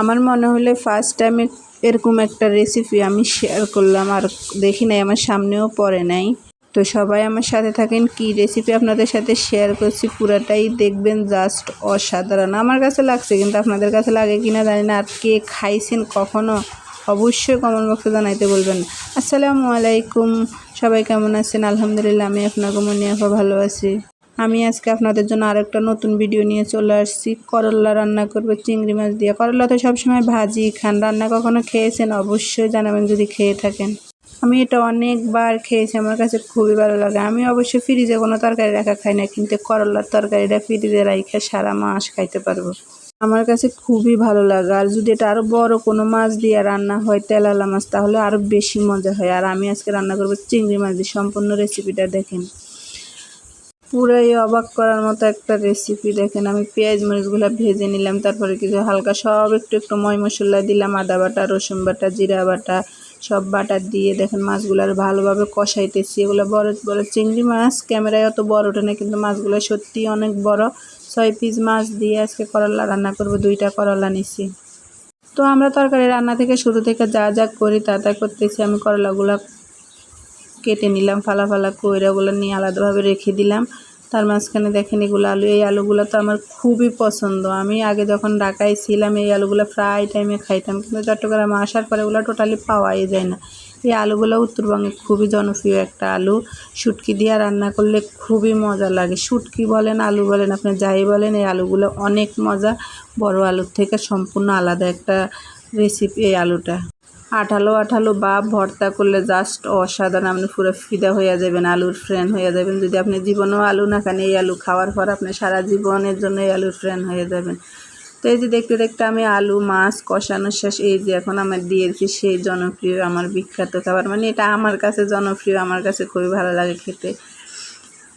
আমার মনে হলে ফার্স্ট টাইম এরকম একটা রেসিপি আমি শেয়ার করলাম আর দেখি নাই, আমার সামনেও পড়ে নাই। তো সবাই আমার সাথে থাকেন, কি রেসিপি আপনাদের সাথে শেয়ার করছি পুরাটাই দেখবেন জাস্ট অসাধারণ। আমার কাছে লাগছে, কিন্তু আপনাদের কাছে লাগে কিনা জানি না, আর কে খাইছেন, কখনো অবশ্যই কমেন্ট বক্সে জানাইতে বলবেন। আসসালামু আলাইকুম, সবাই কেমন আছেন? আলহামদুলিল্লাহ, আমি আপনাকে মনে ভালো আছি। আমি আজকে আপনাদের জন্য আরেকটা নতুন ভিডিও নিয়ে চলে আসছি। করল্লা রান্না করব, চিংড়ি মাছ দিয়ে। করল্লা তো সবসময় ভাজি, খান। রান্না কখনো খেয়েছেন? অবশ্যই জানাবেন যদি খেয়ে থাকেন। আমি এটা অনেকবার খেয়েছি, আমার কাছে খুবই ভালো লাগে। আমি অবশ্যই ফ্রিজে কোনো তরকারি রাখা খাই না, কিন্তু করল্লার তরকারিটা ফ্রিজে রাখে সারা মাস খাইতে পারব। আমার কাছে খুবই ভালো লাগে। আর যদি এটা আরও বড় কোনো মাছ দিয়ে রান্না হয়, তেলালা মাছ, তাহলে আরও বেশি মজা হয়। আর আমি আজকে রান্না করব চিংড়ি মাছ দিয়ে। সম্পূর্ণ রেসিপিটা দেখেন। পুরাই অবাক করার মতো একটা রেসিপি দেখেন, আমি পেঁয়াজ মরিচগুলো ভেজে নিলাম, তারপরে কিছু হালকা সব একটু একটু ময় মশলা দিলাম, আদা বাটা, রসুন বাটা, জিরা বাটা, সব বাটা দিয়ে দেখেন মাছগুলো ভালোভাবে কষাইতেছি। এগুলো বড় বড় চিংড়ি মাছ, ক্যামেরায় অত বড় ওঠে না, কিন্তু মাছগুলো সত্যি অনেক বড়। ছয় পিস মাছ দিয়ে আজকে করলা রান্না করব, দুইটা করলা নিছি। তো আমরা তরকারি রান্না থেকে শুরু থেকে যা যা করি তা তা করতেছি। আমি করলাগুলো কেটে নিলাম, ফালা ফালা কইরাগুলো নিয়ে আলাদাভাবে রেখে দিলাম। তার মাঝখানে দেখেন এগুলো আলু, এই আলুগুলো তো আমার খুবই পছন্দ। আমি আগে যখন ঢাকায় ছিলাম এই আলুগুলো প্রায় টাইমে খাইতাম, কিন্তু চট্টগ্রামে আসার পরে ওগুলো টোটালি পাওয়াই যায় না। এই আলুগুলো উত্তরবঙ্গে খুবই জনপ্রিয় একটা আলু। শুটকি দিয়ে রান্না করলে খুবই মজা লাগে। শুটকি বলেন, আলু বলেন, আপনি যাই বলেন, এই আলুগুলো অনেক মজা। বড় আলুর থেকে সম্পূর্ণ আলাদা একটা রেসিপি এই আলুটা। আঠালো আঠালো বা ভর্তা করলে জাস্ট অসাধারণ, আপনি পুরো ফিদা হয়ে যাবেন, আলুর ফ্রেন্ড হয়ে যাবেন। যদি আপনি জীবনেও আলু না খান, এই আলু খাওয়ার পর আপনি সারা জীবনের জন্য এই আলুর ফ্রেন্ড হয়ে যাবেন। তো এই যে দেখতে দেখতে আমি আলু, মাছ কষানো শেষ, এই যে এখন আমার দিয়েছি সেই জনপ্রিয়, আমার বিখ্যাত খাবার। মানে এটা আমার কাছে জনপ্রিয়, আমার কাছে খুবই ভালো লাগে খেতে।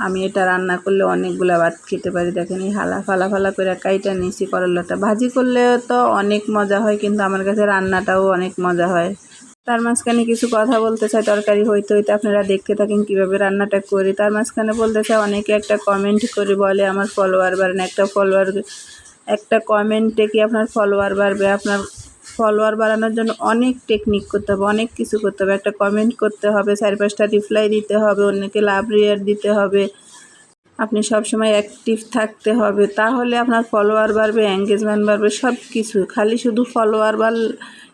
আমি এটা রান্না করলে অনেকগুলো ভাত খেতে পারি। দেখেন এই হালা ফালা ফালা করে কাইটা নিয়েছি করলাটা। ভাজি করলে তো অনেক মজা হয়, কিন্তু আমার কাছে রান্নাটাও অনেক মজা হয়। তার মাঝখানে কিছু কথা বলতে চাই, তরকারি হইতে হইতে আপনারা দেখতে থাকেন কীভাবে রান্নাটা করি। তার মাঝখানে বলতে চাই, অনেকে একটা কমেন্ট করে বলে, আমার ফলোয়ার বাড়েন একটা ফলোয়ার একটা কমেন্টে কি আপনার ফলোয়ার বাড়বে? আপনার ফলোয়ার বাড়ানোর জন্য অনেক টেকনিক করতে হবে, অনেক কিছু করতে হবে। একটা কমেন্ট করতে হবে চার পাঁচটা রিপ্লাই দিতে হবে, অন্যকে লাভ রিয়ার দিতে হবে। আপনি সবসময় অ্যাক্টিভ থাকতে হবে। তাহলে আপনার ফলোয়ার বাড়বে এঙ্গেজমেন্ট বাড়বে সব কিছু খালি শুধু ফলোয়ার বাড়,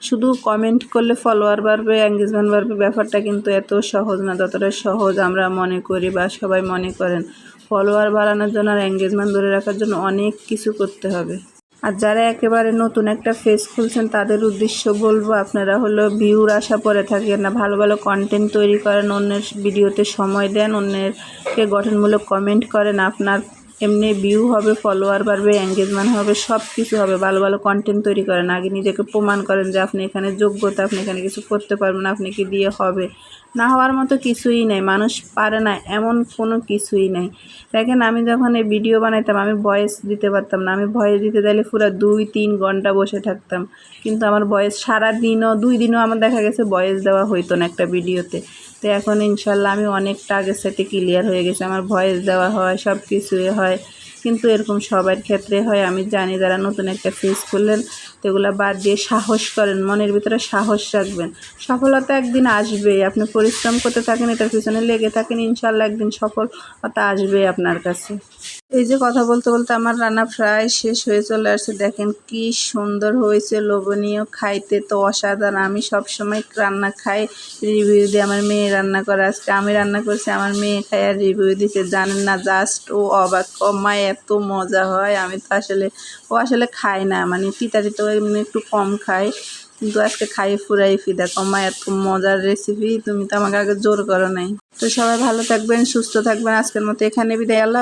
শুধু কমেন্ট করলে ফলোয়ার বাড়বে এঙ্গেজমেন্ট বাড়বে, ব্যাপারটা কিন্তু এত সহজ না, যতটা সহজ আমরা মনে করি বা সবাই মনে করেন। ফলোয়ার বাড়ানোর জন্য আর এঙ্গেজমেন্ট ধরে রাখার জন্য অনেক কিছু করতে হবে। আর যারা একেবারে নতুন একটা ফেস খুলছেন, তাদের উদ্দেশ্য বলব আপনারা হলো ভিউর আশা পরে থাকেন না। ভালো ভালো কন্টেন্ট তৈরি করেন, অন্যের ভিডিওতে সময় দেন, অন্যেরকে গঠনমূলক কমেন্ট করেন। আপনার এমনি ভিউ হবে ফলোয়ার বাড়বে এঙ্গেজমেন্ট হবে সব কিছু হবে। ভালো ভালো কন্টেন্ট তৈরি করেন। আগে নিজেকে প্রমাণ করেন যে আপনি এখানে যোগ্যতা, আপনি এখানে কিছু করতে পারবেন, আপনি কি দিয়ে হবে। না হওয়ার মতো কিছুই নেই। মানুষ পারে না এমন কোনো কিছুই নেই। দেখেন আমি যখন এই ভিডিও বানাইতাম, আমি ভয়েস দিতে পারতাম না। আমি ভয়েস দিতে দিলে পুরো দুই তিন ঘণ্টা বসে থাকতাম। কিন্তু আমার বয়স সারা দিনও দুই দিনও আমার দেখা গেছে বয়েস দেওয়া হইতো না একটা ভিডিওতে তো এখন ইনশাল্লাহ আমি অনেকটা আগের সাথে ক্লিয়ার হয়ে গেছে। আমার ভয়েস দেওয়া হয় সব কিছুই হয়। কিন্তু এরকম সবার ক্ষেত্রে হয়, আমি জানি যারা নতুন একটা ফেস করলেন তো এগুলো বাদ দিয়ে সাহস করেন, মনের ভিতরে সাহস রাখবেন। সফলতা একদিন আসবে আপনি পরিশ্রম করতে থাকেন, এটার পিছনে লেগে থাকেন ইনশাল্লাহ একদিন সফলতা আসবে আপনার কাছে। এই যে কথা বলতে বলতে আমার রান্না প্রায় শেষ হয়ে চলে আসছে, দেখেন কি সুন্দর হয়েছে, লোভনীয়, খাইতে তো অসাধারণ, আমি সব সময় রান্না খাই, রিভিউ দিই আমার মেয়ে রান্না করে, আজকে আমি রান্না করছি, আমার মেয়ে খাই আর রিভিউ দিতে জানেন না, জাস্ট ও অবাক মা এত মজা হয়, আমি তো আসলে, ও আসলে খাই না মানে পিতা তো এমনি একটু কম খায়, কিন্তু আজকে খাই ফুরাই ফিদা কমা এত মজার রেসিপি তুমি তো আমাকে আগে জোর করো নাই। তো সবাই ভালো থাকবেন, সুস্থ থাকবেন, আজকের মতো এখানে বিদায়, আল্লাহ